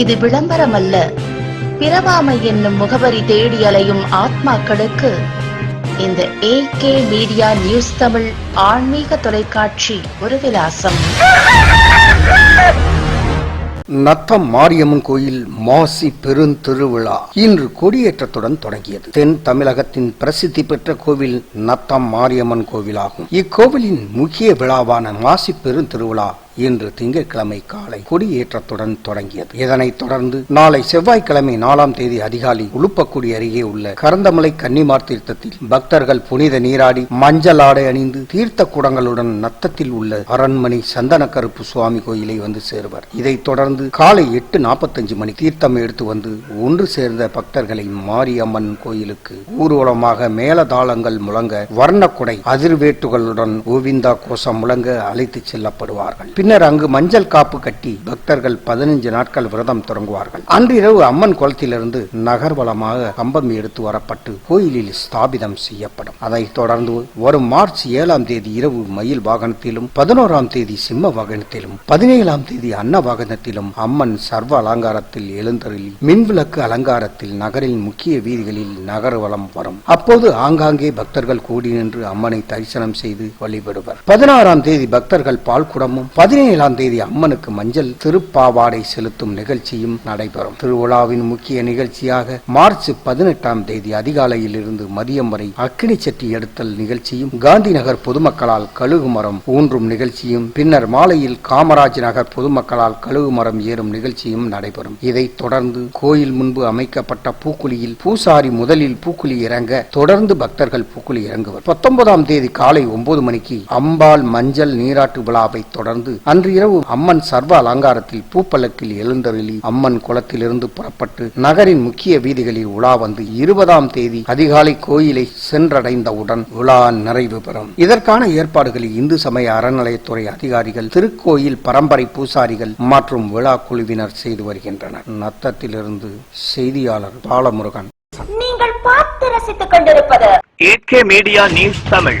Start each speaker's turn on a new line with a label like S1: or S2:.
S1: இது விளம்பரம் அல்ல பிரவாமை என்னும் முகவரி தேடி அலையும் ஆத்மாக்களுக்கு இந்த ஏகே மீடியா நியூஸ் தமிழ் ஆன்மீக தொலைக்காட்சி ஒரு விலாசம்.
S2: நத்தம் மாரியம்மன் கோயில் மாசி பெருந்திருவிழா இன்று கொடியேற்றத்துடன் தொடங்கியது. தென் தமிழகத்தின் பிரசித்தி பெற்ற கோவில் நத்தம் மாரியம்மன் கோவிலாகும். இக்கோவிலின் முக்கிய விழாவான மாசி பெருந்திருவிழா இன்று திங்கட்கிழமை காலை கொடியேற்றத்துடன் தொடங்கியது. இதனைத் தொடர்ந்து நாளை செவ்வாய்க்கிழமை நாலாம் தேதி அதிகாலை உளுப்பக்குடி அருகே உள்ள கரந்தமலை கன்னிமார் தீர்த்தத்தில் பக்தர்கள் புனித நீராடி மஞ்சள் ஆடை அணிந்து தீர்த்த குடங்களுடன் நத்தத்தில் உள்ள அரண்மனை சந்தன கருப்பு சுவாமி கோயிலை வந்து சேருவர். இதைத் தொடர்ந்து காலை எட்டு நாற்பத்தஞ்சு மணி தீர்த்தம் எடுத்து வந்து ஒன்று சேர்ந்த பக்தர்களை மாரியம்மன் கோயிலுக்கு ஊர்வலமாக மேலதாளங்கள் முழங்க வர்ணக்குடை அதிர்வேட்டுகளுடன் கோவிந்தா கோஷம் முழங்க அழைத்துச் செல்லப்படுவார்கள். பின்னர் அங்கு மஞ்சள் காப்பு கட்டி பக்தர்கள் பதினைஞ்சு நாட்கள் விரதம் தொடங்குவார்கள். அன்றிரவு அம்மன் குளத்திலிருந்து நகர்வலமாக கம்பம் எடுத்து வரப்பட்டு கோயிலில் ஸ்தாபிதம் செய்யப்படும். அதைத் தொடர்ந்து வரும் மார்ச் ஏழாம் தேதி இரவு மயில் வாகனத்திலும் பதினோராம் தேதி சிம்ம வாகனத்திலும் பதினேழாம் தேதி அன்ன வாகனத்திலும் அம்மன் சர்வ அலங்காரத்தில் எழுந்தருளி மின்விளக்கு அலங்காரத்தில் நகரின் முக்கிய வீதிகளில் நகர்வலம் வரும். அப்போது ஆங்காங்கே பக்தர்கள் கூடி நின்று அம்மனை தரிசனம் செய்து வழிபடுவர். பதினாறாம் தேதி பக்தர்கள் பால்குடமும் பதினேழாம் தேதி அம்மனுக்கு மஞ்சள் திருப்பாவாடை செலுத்தும் நிகழ்ச்சியும் நடைபெறும். திருவிழாவின் முக்கிய நிகழ்ச்சியாக மார்ச் பதினெட்டாம் தேதி அதிகாலையில் இருந்து மதியம் வரை அக்கினி சட்டி எடுத்தல் நிகழ்ச்சியும் காந்தி நகர் பொதுமக்களால் கழுகு மரம் ஊன்றும் நிகழ்ச்சியும் பின்னர் மாலையில் காமராஜ் நகர் பொதுமக்களால் கழுகு மரம் ஏறும் நிகழ்ச்சியும் நடைபெறும். இதைத் தொடர்ந்து கோயில் முன்பு அமைக்கப்பட்ட பூக்குழியில் பூசாரி முதலில் பூக்குழி இறங்க தொடர்ந்து பக்தர்கள் பூக்குழி இறங்குவர். பத்தொன்பதாம் தேதி காலை ஒன்பது மணிக்கு அம்பாள் மஞ்சள் நீராட்டு விழாவை தொடர்ந்து அன்று இரவு அம்மன் சர்வ அலங்காரத்தில் பூப்பல்லக்கில் எழுந்தருளி அம்மன் குளத்திலிருந்து புறப்பட்டு நகரின் முக்கிய வீதிகளில் உலா வந்து இருபதாம் தேதி அதிகாலை கோயிலை சென்றடைந்தவுடன் விழா நிறைவு பெறும். இதற்கான ஏற்பாடுகளை இந்து சமய அறநிலையத்துறை அதிகாரிகள் திருக்கோயில் பரம்பரை பூசாரிகள் மற்றும் விழா குழுவினர் செய்து வருகின்றனர். நத்தத்திலிருந்து செய்தியாளர் பாலமுருகன்.
S3: நீங்கள் பார்த்து ரசித்துக் கொண்டிருப்பது
S4: AK media news Tamil.